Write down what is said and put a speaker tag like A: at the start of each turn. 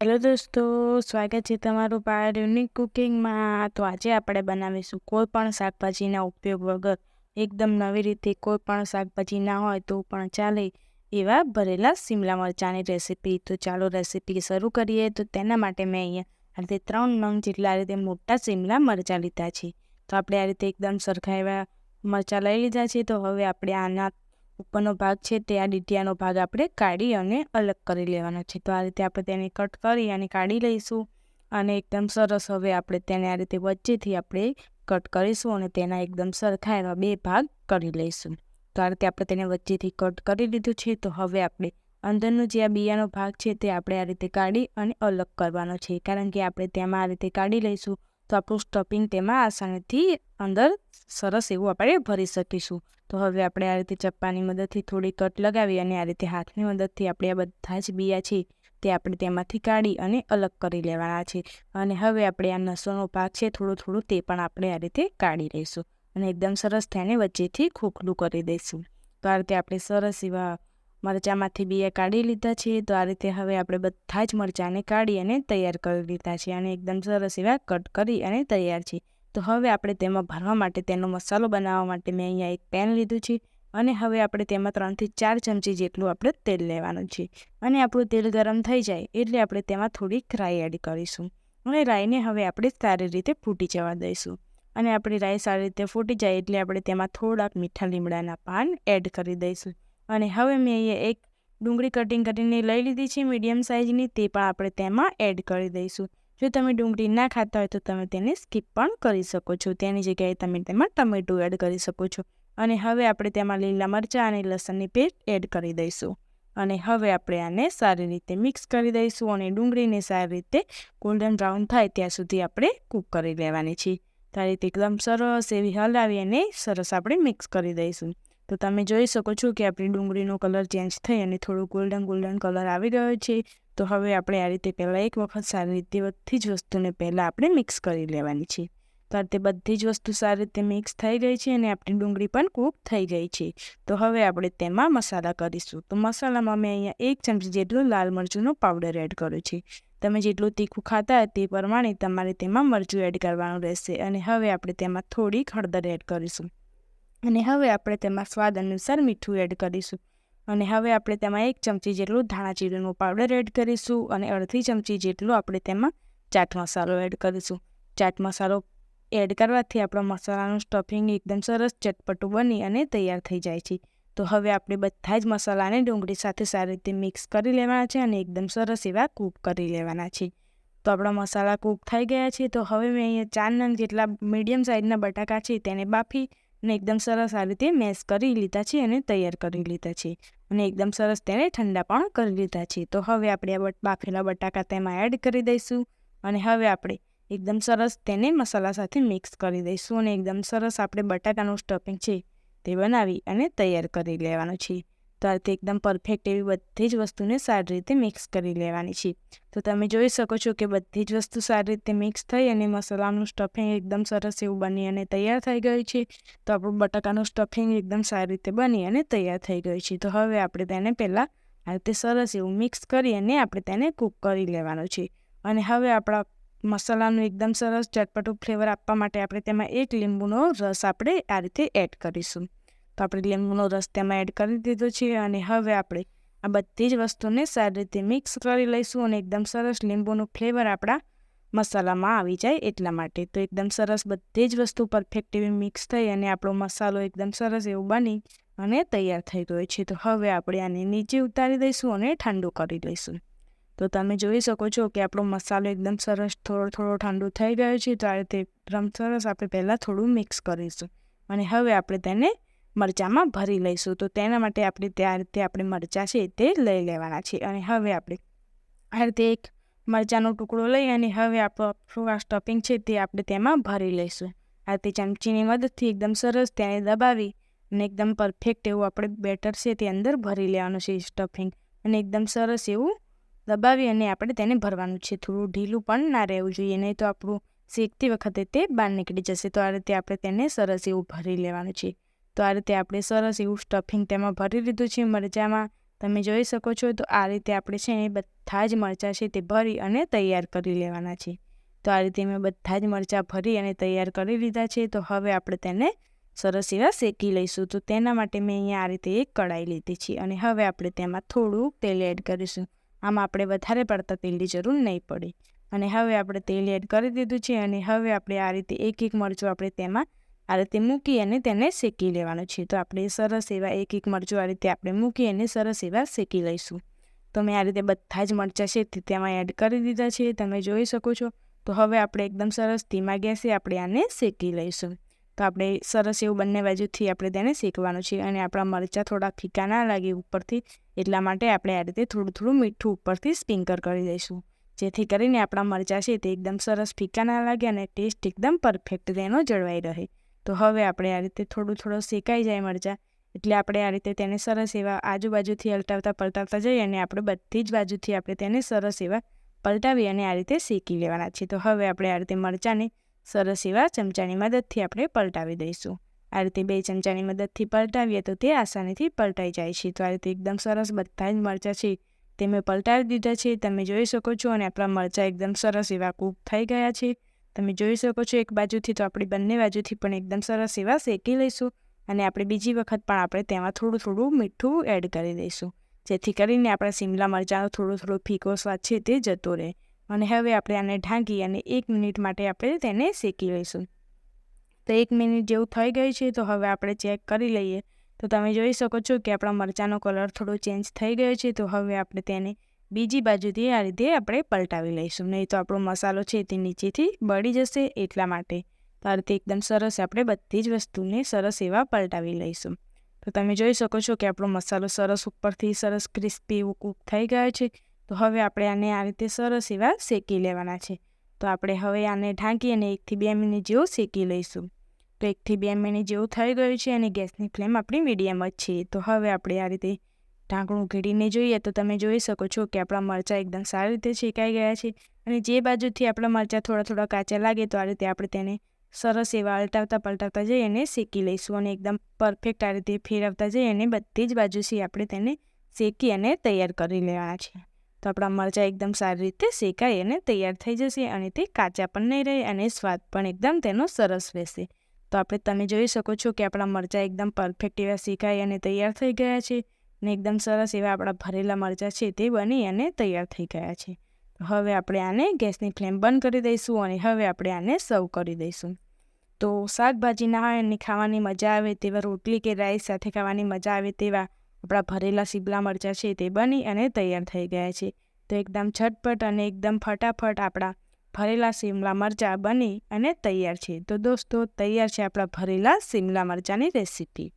A: Hello દોસ્તો, સ્વાગત છે તમારું પાર યુનિક કુકિંગમાં. તો આજે આપણે બનાવીશું કોઈ પણ શાકભાજીના ઉપયોગ વગર. એકદમ નવી રીતે કોઈ પણ શાકભાજી ના હોય તો પણ ચાલે એવા ભરેલા શિમલા મરચાંની રેસીપી. તો ચાલો રેસીપી શરૂ કરીએ. તો તેના માટે મેં અહીંયા આ રીતે ત્રણ નંગ જેટલા રીતે મોટા શિમલા મરચાં લીધા છે. તો આપણે આ રીતે એકદમ સરખા એવા મરચાં લઈ લીધા છે. તો હવે આપણે આના ઉપરનો ભાગ છે તે આ ડીટીયાનો ભાગ આપણે કાઢી અને અલગ કરી લેવાનો છે. તો આ રીતે આપણે તેને કટ કરી અને કાઢી લઈશું અને એકદમ સરસ હવે આપણે તેને આ રીતે વચ્ચેથી આપણે કટ કરીશું અને તેના એકદમ સરખા એવા બે ભાગ કરી લઈશું. તો આ રીતે આપણે તેને વચ્ચેથી કટ કરી લીધું છે. તો હવે આપણે અંદરનો જે આ બિયાનો ભાગ છે તે આપણે આ રીતે કાઢી અને અલગ કરવાનો છે. કારણ કે આપણે તેમાં આ રીતે કાઢી લઈશું તો આપણું સ્ટફિંગ તેમાં આસાનીથી અંદર સરસ એવું આપણે ભરી શકીશું. તો હવે આપણે આ રીતે ચપ્પાની મદદથી થોડી કટ લગાવી અને આ રીતે હાથની મદદથી આપણે આ બધા જ બિયા છે તે આપણે તેમાંથી કાઢી અને અલગ કરી લેવાના છે. અને હવે આપણે આ નસોનો ભાગ છે થોડું થોડું તે પણ આપણે આ રીતે કાઢી લઈશું અને એકદમ સરસ થઈને વચ્ચેથી ખોખલું કરી દઈશું. તો આ રીતે આપણે સરસ એવા મરચાંમાંથી બિયા કાઢી લીધા છે. તો આ રીતે હવે આપણે બધા જ મરચાંને કાઢી અને તૈયાર કરી લીધા છે અને એકદમ સરસ એવા કટ કરી અને તૈયાર છે. તો હવે આપણે તેમાં ભરવા માટે તેનો મસાલો બનાવવા માટે મેં અહીંયા એક પેન લીધું છે અને હવે આપણે તેમાં ત્રણથી ચાર ચમચી જેટલું આપણે તેલ લેવાનું છે. અને આપણું તેલ ગરમ થઈ જાય એટલે આપણે તેમાં થોડીક રાઈ એડ કરીશું અને રાઈને હવે આપણે સારી રીતે ફૂટી જવા દઈશું. અને આપણી રાઈ સારી રીતે ફૂટી જાય એટલે આપણે તેમાં થોડાક મીઠા લીમડાના પાન એડ કરી દઈશું. અને હવે મેં અહીંયા એક ડુંગળી કટિંગ કરીને લઈ લીધી છે મીડિયમ સાઇઝની તે પણ આપણે તેમાં એડ કરી દઈશું. જો તમે ડુંગળી ના ખાતા હોય તો તમે તેને સ્કીપ પણ કરી શકો છો. તેની જગ્યાએ તમે તેમાં ટમેટું એડ કરી શકો છો. અને હવે આપણે તેમાં લીલા મરચાં અને લસણની પેસ્ટ એડ કરી દઈશું. અને હવે આપણે આને સારી રીતે મિક્સ કરી દઈશું અને ડુંગળીને સારી રીતે ગોલ્ડન બ્રાઉન થાય ત્યાં સુધી આપણે કૂક કરી લેવાની છે તો રીતે એકદમ સરસ એવી હલાવી અને સરસ આપણે મિક્સ કરી દઈશું. તો તમે જોઈ શકો છો કે આપણી ડુંગળીનો કલર ચેન્જ થઈ અને થોડું ગોલ્ડન ગોલ્ડન કલર આવી ગયો છે. તો હવે આપણે આ રીતે પહેલાં એક વખત સારી રીતે બધી જ વસ્તુને પહેલાં આપણે મિક્સ કરી લેવાની છે. તો રીતે બધી જ વસ્તુ સારી રીતે મિક્સ થઈ ગઈ છે અને આપણી ડુંગળી પણ કૂક થઈ ગઈ છે. તો હવે આપણે તેમાં મસાલા કરીશું. તો મસાલામાં મેં અહીંયા એક ચમચી જેટલું લાલ મરચુંનો પાવડર એડ કર્યો છે. તમે જેટલું તીખું ખાતા તે પ્રમાણે તમારે તેમાં મરચું એડ કરવાનું રહેશે. અને હવે આપણે તેમાં થોડીક હળદર એડ કરીશું. અને હવે આપણે તેમાં સ્વાદ અનુસાર મીઠું એડ કરીશું. અને હવે આપણે તેમાં એક ચમચી જેટલું ધાણા જીરુંનો પાવડર એડ કરીશું અને અડધી ચમચી જેટલું આપણે તેમાં ચાટ મસાલો એડ કરીશું. ચાટ મસાલો એડ કરવાથી આપણા મસાલાનું સ્ટફિંગ એકદમ સરસ ચટપટું બની અને તૈયાર થઈ જાય છે. તો હવે આપણે બધા જ મસાલાને ડુંગળી સાથે સારી રીતે મિક્સ કરી લેવાના છે અને એકદમ સરસ એવા કૂક કરી લેવાના છે. તો આપણા મસાલા કૂક થઈ ગયા છે. તો હવે મેં અહીંયા ચાર નંગ જેટલા મીડિયમ સાઇઝના બટાકા છે તેને બાફી અને એકદમ સરસ આ રીતે મેશ કરી લીધા છે અને તૈયાર કરી લીધા છે. અને એકદમ સરસ તેને ઠંડા પણ કરી લીધા છે. તો હવે આપણે આ બાફેલા બટાકા તેમાં એડ કરી દઈશું. અને હવે આપણે એકદમ સરસ તેને મસાલા સાથે મિક્સ કરી દઈશું. અને એકદમ સરસ આપણે બટાકાનું સ્ટફિંગ છે તે બનાવી અને તૈયાર કરી લેવાનું છે. તો આ એકદમ પરફેક્ટ એવી બધી જ વસ્તુને સારી રીતે મિક્સ કરી લેવાની છે. તો તમે જોઈ શકો છો કે બધી જ વસ્તુ સારી રીતે મિક્સ થઈ અને મસાલાનું સ્ટફિંગ એકદમ સરસ એવું બની અને તૈયાર થઈ ગયું છે. તો આપણું બટાકાનું સ્ટફિંગ એકદમ સારી રીતે બની અને તૈયાર થઈ ગયું છે. તો હવે આપણે તેને પહેલાં આ રીતે સરસ એવું મિક્સ કરી અને આપણે તેને કૂક કરી લેવાનું છે. અને હવે આપણા મસાલાનું એકદમ સરસ ચટપટું ફ્લેવર આપવા માટે આપણે તેમાં એક લીંબુનો રસ આપણે આ રીતે એડ કરીશું. તો આપણે લીંબુનો રસ તેમાં એડ કરી દીધો છે અને હવે આપણે આ બધી જ વસ્તુને સારી રીતે મિક્સ કરી લઈશું અને એકદમ સરસ લીંબુનું ફ્લેવર આપણા મસાલામાં આવી જાય એટલા માટે. તો એકદમ સરસ બધી જ વસ્તુ પરફેક્ટ એવી મિક્સ થઈ અને આપણો મસાલો એકદમ સરસ એવો બની અને તૈયાર થઈ ગયો છે. તો હવે આપણે આને નીચે ઉતારી દઈશું અને ઠંડુ કરી લઈશું. તો તમે જોઈ શકો છો કે આપણો મસાલો એકદમ સરસ થોડો થોડો ઠંડુ થઈ ગયો છે. તો આ રીતે સરસ આપણે પહેલાં થોડું મિક્સ કરીશું. અને હવે આપણે તેને મરચાંમાં ભરી લઈશું. તો તેના માટે આપણે ત્યાં રીતે આપણે મરચાં છે તે લઈ લેવાના છે અને હવે આપણે આ રીતે એક મરચાંનો ટુકડો લઈ અને હવે આપણું આ સ્ટફિંગ છે તે આપણે તેમાં ભરી લઈશું. આ રીતે ચમચીની મદદથી એકદમ સરસ તેને દબાવી અને એકદમ પરફેક્ટ એવું આપણે બેટર છે તે અંદર ભરી લેવાનું છે સ્ટફિંગ. અને એકદમ સરસ એવું દબાવી અને આપણે તેને ભરવાનું છે. થોડું ઢીલું પણ ના રહેવું જોઈએ, નહીં તો આપણું શેકતી વખતે તે બહાર નીકળી જશે. તો આ રીતે આપણે તેને સરસ એવું ભરી લેવાનું છે. તો આ રીતે આપણે સરસ એવું સ્ટફિંગ તેમાં ભરી લીધું છે મરચાંમાં. તમે જોઈ શકો છો તો આ રીતે આપણે છે એ બધા જ મરચાં છે તે ભરી અને તૈયાર કરી લેવાના છે. તો આ રીતે મેં બધા જ મરચાં ભરી અને તૈયાર કરી લીધા છે તો હવે આપણે તેને સરસ એવા શેકી લઈશું. તો તેના માટે મેં અહીંયા આ રીતે એક કઢાઈ લીધી છે અને હવે આપણે તેમાં થોડું તેલ એડ કરીશું. આમ આપણે વધારે પડતા તેલની જરૂર નહીં પડે. અને હવે આપણે તેલ એડ કરી દીધું છે અને હવે આપણે આ રીતે એક એક મરચું આપણે તેમાં આ રીતે મૂકી અને તેને શેકી લેવાનું છે. તો આપણે સરસ એવા એક એક મરચું આ રીતે આપણે મૂકી અને સરસ એવા શેકી લઈશું. તો મેં આ રીતે બધા જ મરચાં છે તે તેમાં એડ કરી દીધા છે. તમે જોઈ શકો છો. તો હવે આપણે એકદમ સરસ ધીમા ગેસે આપણે આને શેકી લઈશું. તો આપણે સરસ એવું બંને બાજુથી આપણે તેને શેકવાનું છે અને આપણા મરચાં થોડા ફીકા ના લાગે ઉપરથી, એટલા માટે આપણે આ રીતે થોડું થોડું મીઠું ઉપરથી સ્પિંકર કરી દઈશું. જેથી કરીને આપણા મરચાં છે તે એકદમ સરસ ફીકા ના લાગે અને ટેસ્ટ એકદમ પરફેક્ટ તેનો જળવાઈ રહે. તો હવે આપણે આ રીતે થોડું થોડું શેકાઈ જાય મરચાં, એટલે આપણે આ રીતે તેને સરસ એવા આજુબાજુથી અલટાવતા પલટાવતા જઈએ અને આપણે બધી જ બાજુથી આપણે તેને સરસ એવા પલટાવી અને આ રીતે શેકી લેવાના છે. તો હવે આપણે આ રીતે મરચાંને સરસ એવા ચમચાની મદદથી આપણે પલટાવી દઈશું. આ રીતે બે ચમચાની મદદથી પલટાવીએ તો તે આસાનીથી પલટાઈ જાય છે. તો આ રીતે એકદમ સરસ બધા જ મરચાં છે તે મેં પલટાવી દીધા છે. તમે જોઈ શકો છો અને આપણા મરચાં એકદમ સરસ એવા કૂક થઈ ગયા છે. તમે જોઈ શકો છો એક બાજુથી તો આપણી બંને બાજુથી પણ એકદમ સરસ એવા શેકી લઈશું અને આપણે બીજી વખત પણ આપણે તેમાં થોડું થોડું મીઠું એડ કરી દઈશું. જેથી કરીને આપણા શિમલા મરચાંનો થોડો થોડો ફીકો સ્વાદ છે તે જતો રહે. અને હવે આપણે આને ઢાંકી અને એક મિનિટ માટે આપણે તેને શેકી લઈશું. તો એક મિનિટ જેવું થઈ ગયું છે તો હવે આપણે ચેક કરી લઈએ. તો તમે જોઈ શકો છો કે આપણા મરચાંનો કલર થોડો ચેન્જ થઈ ગયો છે તો હવે આપણે તેને બીજી બાજુથી આ રીતે આપણે પલટાવી લઈશું. નહીં તો આપણો મસાલો છે તે નીચેથી બળી જશે એટલા માટે. તો આ રીતે એકદમ સરસ આપણે બધી જ વસ્તુને સરસ એવા પલટાવી લઈશું. તો તમે જોઈ શકો છો કે આપણો મસાલો સરસ ઉપરથી સરસ ક્રિસ્પી એવું કૂક થઈ ગયો છે. તો હવે આપણે આને આ રીતે સરસ એવા શેકી લેવાના છે. તો આપણે હવે આને ઢાંકી અને એકથી બે મિનિટ જેવું શેકી લઈશું. તો એકથી બે મિનિટ જેવું થઈ ગયું છે અને ગેસની ફ્લેમ આપણી મીડિયમ જ છે. તો હવે આપણે આ રીતે ઢાંકણું ઘેડીને જોઈએ તો તમે જોઈ શકો છો કે આપણા મરચાં એકદમ સારી રીતે શેકાઈ ગયા છે અને જે બાજુથી આપણા મરચાં થોડા થોડા કાચા લાગે તો આ રીતે આપણે તેને સરસ એવા અલટાવતા પલટાવતા જઈ અને શેકી લઈશું અને એકદમ પરફેક્ટ આ રીતે ફેરવતા જઈ અને બધી જ બાજુથી આપણે તેને શેકી અને તૈયાર કરી લેવાના છે. તો આપણા મરચાં એકદમ સારી રીતે શેકાઈ અને તૈયાર થઈ જશે અને તે કાચા પણ નહીં રહે અને સ્વાદ પણ એકદમ તેનો સરસ રહેશે. તો આપણે તમે જોઈ શકો છો કે આપણા મરચાં એકદમ પરફેક્ટ એવા શેકાઈ અને તૈયાર થઈ ગયા છે. ને એકદમ સરસ એવા આપણા ભરેલા મરચાં છે તે બની અને તૈયાર થઈ ગયા છે. હવે આપણે આને ગેસની ફ્લેમ બંધ કરી દઈશું અને હવે આપણે આને સર્વ કરી દઈશું. તો શાકભાજી ના હોય અને ખાવાની મજા આવે તેવા રોટલી કે રાઈસ સાથે ખાવાની મજા આવે તેવા આપણા ભરેલા શીબલા મરચાં છે તે બની અને તૈયાર થઈ ગયા છે. તો એકદમ ઝટપટ અને એકદમ ફટાફટ આપણા ભરેલા શિમલા મરચાં બની અને તૈયાર છે. તો દોસ્તો, તૈયાર છે આપણા ભરેલા શિમલા મરચાંની રેસીપી.